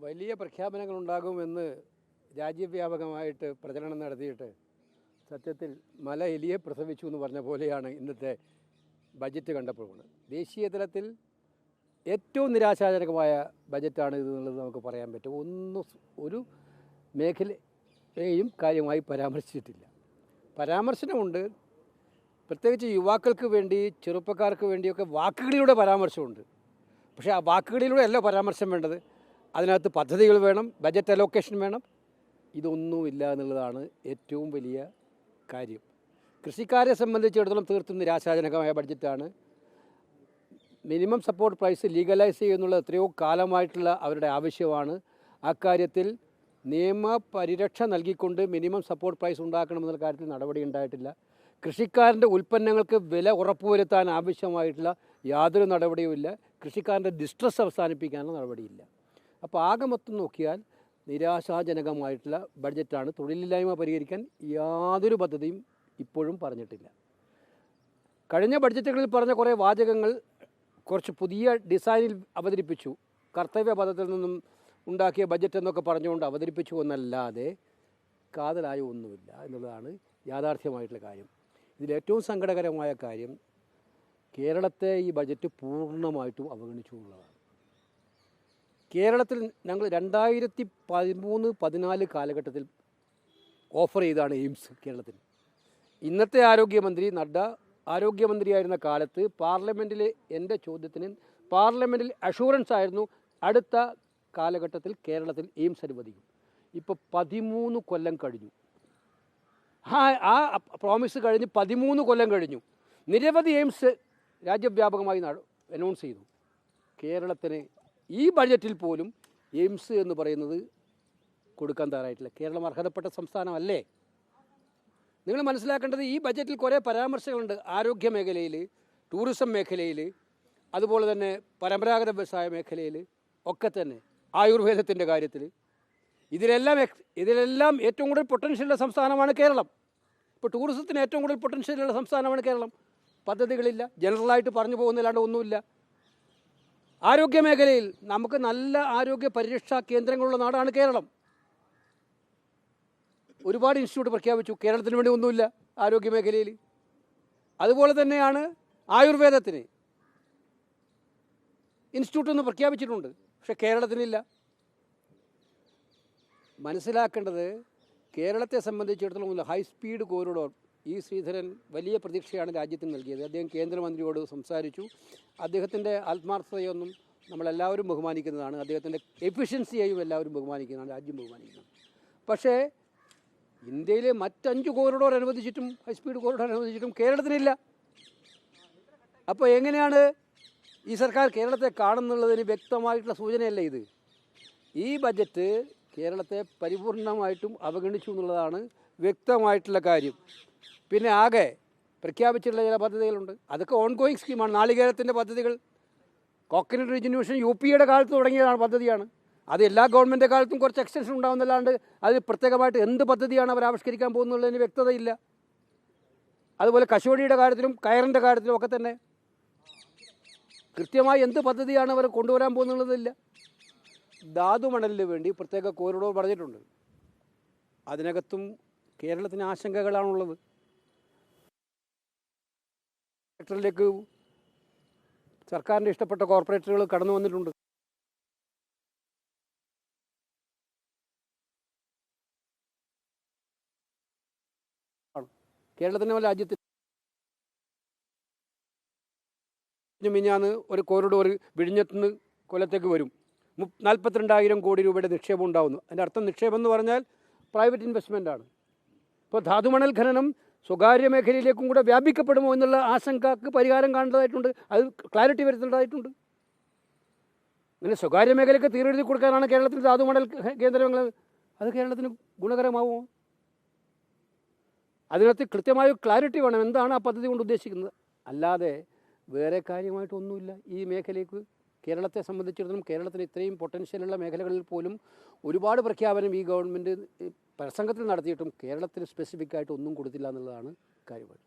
വലിയ പ്രഖ്യാപനങ്ങൾ ഉണ്ടാകുമെന്ന് രാജ്യവ്യാപകമായിട്ട് പ്രചരണം നടത്തിയിട്ട് സത്യത്തിൽ മല എലിയെ പ്രസവിച്ചു എന്ന് പറഞ്ഞ പോലെയാണ് ഇന്നത്തെ ബജറ്റ് കണ്ടപ്പോഴുള്ളത്. ദേശീയ തലത്തിൽ ഏറ്റവും നിരാശാജനകമായ ബജറ്റാണ് ഇത് എന്നുള്ളത് നമുക്ക് പറയാൻ പറ്റും. ഒന്നും ഒരു മേഖലയെയും കാര്യമായി പരാമർശിച്ചിട്ടില്ല. പരാമർശനമുണ്ട്. പ്രത്യേകിച്ച് യുവാക്കൾക്ക് വേണ്ടി ചെറുപ്പക്കാർക്ക് വേണ്ടിയൊക്കെ വാക്കുകളിലൂടെ പരാമർശമുണ്ട്. പക്ഷേ ആ വാക്കുകളിലൂടെ അല്ല പരാമർശം വേണ്ടത്. അതിനകത്ത് പദ്ധതികൾ വേണം ബജറ്റ് അലോക്കേഷൻ വേണം. ഇതൊന്നുമില്ല എന്നുള്ളതാണ് ഏറ്റവും വലിയ കാര്യം. കൃഷിക്കാരെ സംബന്ധിച്ചിടത്തോളം തീർത്തും നിരാശാജനകമായ ബഡ്ജറ്റാണ് മിനിമം സപ്പോർട്ട് പ്രൈസ് ലീഗലൈസ് ചെയ്യുന്നുള്ള എത്രയോ കാലമായിട്ടുള്ള അവരുടെ ആവശ്യമാണ്. അക്കാര്യത്തിൽ നിയമ പരിരക്ഷ നൽകിക്കൊണ്ട് മിനിമം സപ്പോർട്ട് പ്രൈസ് ഉണ്ടാക്കണമെന്നുള്ള കാര്യത്തിൽ നടപടി ഉണ്ടായിട്ടില്ല. കൃഷിക്കാരന്റെ ഉൽപ്പന്നങ്ങൾക്ക് വില ഉറപ്പുവരുത്താൻ ആവശ്യമായിട്ടുള്ള യാതൊരു നടപടിയുമില്ല. കൃഷിക്കാരന്റെ ഡിസ്ട്രസ് അവസാനിപ്പിക്കാനുള്ള നടപടിയില്ല. അപ്പോൾ ആകെ മൊത്തം നോക്കിയാൽ നിരാശാജനകമായിട്ടുള്ള ബഡ്ജറ്റാണ് തൊഴിലില്ലായ്മ പരിഹരിക്കാൻ യാതൊരു പദ്ധതിയും ഇപ്പോഴും പറഞ്ഞിട്ടില്ല. കഴിഞ്ഞ ബഡ്ജറ്റുകളിൽ പറഞ്ഞ കുറേ വാചകങ്ങൾ കുറച്ച് പുതിയ ഡിസൈനിൽ അവതരിപ്പിച്ചു. കർത്തവ്യ പദത്തിൽ നിന്നും ഉണ്ടാക്കിയ ബഡ്ജറ്റ് എന്നൊക്കെ പറഞ്ഞുകൊണ്ട് അവതരിപ്പിച്ചു എന്നല്ലാതെ കാതലായ ഒന്നുമില്ല എന്നുള്ളതാണ് യാഥാർത്ഥ്യമായിട്ടുള്ള കാര്യം. ഇതിലേറ്റവും സങ്കടകരമായ കാര്യം കേരളത്തെ ഈ ബഡ്ജറ്റ് പൂർണമായിട്ടും അവഗണിച്ചു എന്നുള്ളതാണ് കേരളത്തിൽ ഞങ്ങൾ രണ്ടായിരത്തി പതിമൂന്ന് പതിനാല് കാലഘട്ടത്തിൽ ഓഫർ ചെയ്താണ് എയിംസ് കേരളത്തിൽ. ഇന്നത്തെ ആരോഗ്യമന്ത്രി നഡ്ഡ ആരോഗ്യമന്ത്രിയായിരുന്ന കാലത്ത് പാർലമെന്റിലെ എന്റെ ചോദ്യത്തിന് പാർലമെന്റിൽ അഷൂറൻസ് ആയിരുന്നു അടുത്ത കാലഘട്ടത്തിൽ കേരളത്തിൽ എയിംസ് അനുവദിക്കും. ഇപ്പോൾ പതിമൂന്ന് കൊല്ലം കഴിഞ്ഞു. ആ ആ പ്രോമിസ് കഴിഞ്ഞ് പതിമൂന്ന് കൊല്ലം കഴിഞ്ഞു. നിരവധി എയിംസ് രാജ്യവ്യാപകമായി അനൗൺസ് ചെയ്തു. കേരളത്തിന് ഈ ബഡ്ജറ്റിൽ പോലും എയിംസ് എന്ന് പറയുന്നത് കൊടുക്കാൻ തയ്യാറായിട്ടില്ല. കേരളം അർഹതപ്പെട്ട സംസ്ഥാനമല്ലേ? നിങ്ങൾ മനസ്സിലാക്കേണ്ടത് ഈ ബഡ്ജറ്റിൽ കുറേ പരാമർശങ്ങളുണ്ട്. ആരോഗ്യ മേഖലയിൽ ടൂറിസം മേഖലയിൽ അതുപോലെ തന്നെ പരമ്പരാഗത വ്യവസായ മേഖലയിൽ ഒക്കെ തന്നെ ആയുർവേദത്തിന്റെ കാര്യത്തിൽ. ഇതിലെല്ലാം ഇതിലെല്ലാം ഏറ്റവും കൂടുതൽ പൊട്ടൻഷ്യലുള്ള സംസ്ഥാനമാണ് കേരളം. ഇപ്പോൾ ടൂറിസത്തിന് ഏറ്റവും കൂടുതൽ പൊട്ടൻഷ്യലുള്ള സംസ്ഥാനമാണ് കേരളം. പദ്ധതികളില്ല. ജനറലായിട്ട് പറഞ്ഞു പോകുന്നില്ലാണ്ട് ഒന്നുമില്ല. ആരോഗ്യ മേഖലയിൽ നമുക്ക് നല്ല ആരോഗ്യ പരിരക്ഷാ കേന്ദ്രങ്ങളുള്ള നാടാണ് കേരളം. ഒരുപാട് ഇൻസ്റ്റിറ്റ്യൂട്ട് പ്രഖ്യാപിച്ചു. കേരളത്തിന് വേണ്ടി ഒന്നുമില്ല ആരോഗ്യ മേഖലയിൽ അതുപോലെ തന്നെയാണ് ആയുർവേദത്തിന്. ഇൻസ്റ്റിറ്റ്യൂട്ട് ഒന്ന് പ്രഖ്യാപിച്ചിട്ടുണ്ട് പക്ഷെ കേരളത്തിനില്ല. മനസ്സിലാക്കേണ്ടത് കേരളത്തെ സംബന്ധിച്ചിടത്തോളം ഹൈ സ്പീഡ് കോറിഡോർ ഈ ശ്രീധരൻ വലിയ പ്രതീക്ഷയാണ് രാജ്യത്തിന് നൽകിയത്. അദ്ദേഹം കേന്ദ്രമന്ത്രിയോട് സംസാരിച്ചു. അദ്ദേഹത്തിന്റെ ആത്മാർത്ഥതയൊന്നും നമ്മളെല്ലാവരും ബഹുമാനിക്കുന്നതാണ്. അദ്ദേഹത്തിന്റെ എഫിഷ്യൻസിയെയും എല്ലാവരും ബഹുമാനിക്കുന്നതാണ്. രാജ്യം ബഹുമാനിക്കുന്നത് പക്ഷേ ഇന്ത്യയിലെ മറ്റഞ്ച് കോറിഡോർ അനുവദിച്ചിട്ടും ഹൈ സ്പീഡ് കോറിഡോർ അനുവദിച്ചിട്ടും കേരളത്തിനില്ല. അപ്പോൾ എങ്ങനെയാണ് ഈ സർക്കാർ കേരളത്തെ കാണുന്നുള്ളതിന് വ്യക്തമായിട്ടുള്ള സൂചനയല്ല ഇത്? ഈ ബജറ്റ് കേരളത്തെ പരിപൂർണമായിട്ടും അവഗണിച്ചു എന്നുള്ളതാണ് വ്യക്തമായിട്ടുള്ള കാര്യം. പിന്നെ ആകെ പ്രഖ്യാപിച്ചിട്ടുള്ള ചില പദ്ധതികളുണ്ട്. അതൊക്കെ ഓൺ ഗോയിങ് സ്കീമാണ് നാളികേരത്തിന്റെ പദ്ധതികൾ. കോക്കനട്ട് റിജന്യൂഷൻ യു പിയുടെ കാലത്ത് തുടങ്ങിയതാണ് പദ്ധതിയാണ്. അത് എല്ലാ ഗവൺമെന്റ് കാലത്തും കുറച്ച് എക്സ്റ്റൻഷൻ ഉണ്ടാകുന്നല്ലാണ്ട് അത് പ്രത്യേകമായിട്ട് എന്ത് പദ്ധതിയാണ് അവർ ആവിഷ്കരിക്കാൻ പോകുന്നുള്ളതിന് വ്യക്തതയില്ല. അതുപോലെ കശുവടിയുടെ കാര്യത്തിലും കയറിന്റെ കാര്യത്തിലും ഒക്കെ തന്നെ കൃത്യമായി എന്ത് പദ്ധതിയാണ് അവർ കൊണ്ടുവരാൻ പോകുന്നുള്ളതില്ല. ധാതുമണലിന് വേണ്ടി പ്രത്യേക കോറിഡോർ പറഞ്ഞിട്ടുണ്ട്. അതിനകത്തും കേരളത്തിന് ആശങ്കകളാണുള്ളത്. സെക്ടറിലേക്ക് സർക്കാരിന്റെ ഇഷ്ടപ്പെട്ട കോർപ്പറേറ്ററുകൾ കടന്നു വന്നിട്ടുണ്ട്. കേരളത്തിന്റെ പോലെ രാജ്യത്ത് മിഞ്ഞാന്ന് ഒരു കോറിഡോർ വിഴിഞ്ഞത്തുനിന്ന് കൊല്ലത്തേക്ക് വരും. നാൽപ്പത്തിരണ്ടായിരം കോടി രൂപയുടെ നിക്ഷേപം ഉണ്ടാകുന്നു അതിന്റെ അർത്ഥം നിക്ഷേപം എന്ന് പറഞ്ഞാൽ പ്രൈവറ്റ് ഇൻവെസ്റ്റ്മെന്റ് ആണ്. ഇപ്പോൾ ധാതുമണൽ ഖനനം സ്വകാര്യ മേഖലയിലേക്കും കൂടെ വ്യാപിക്കപ്പെടുമോ എന്നുള്ള ആശങ്കക്ക് പരിഹാരം കാണേണ്ടതായിട്ടുണ്ട്. അത് ക്ലാരിറ്റി വരുത്തേണ്ടതായിട്ടുണ്ട്. അങ്ങനെ സ്വകാര്യ മേഖലയ്ക്ക് തീരെഴുതി കൊടുക്കാനാണ് കേരളത്തിൽ ധാതുമണൽ കേന്ദ്രങ്ങൾ അത് കേരളത്തിന് ഗുണകരമാവുമോ? അതിനകത്ത് കൃത്യമായ ക്ലാരിറ്റി വേണം. എന്താണ് ആ പദ്ധതി കൊണ്ട് ഉദ്ദേശിക്കുന്നത്? അല്ലാതെ വേറെ കാര്യമായിട്ടൊന്നുമില്ല. ഈ മേഖലയ്ക്ക് കേരളത്തെ സംബന്ധിച്ചിടത്തോളം കേരളത്തിന് ഇത്രയും പൊട്ടൻഷ്യലുള്ള മേഖലകളിൽ പോലും ഒരുപാട് പ്രഖ്യാപനം ഈ ഗവൺമെന്റ് പ്രസംഗത്തിൽ നടത്തിയിട്ടും കേരളത്തിന് സ്പെസിഫിക് ആയിട്ട് ഒന്നും കൊടുത്തില്ല എന്നുള്ളതാണ് കാര്യമായിട്ട്.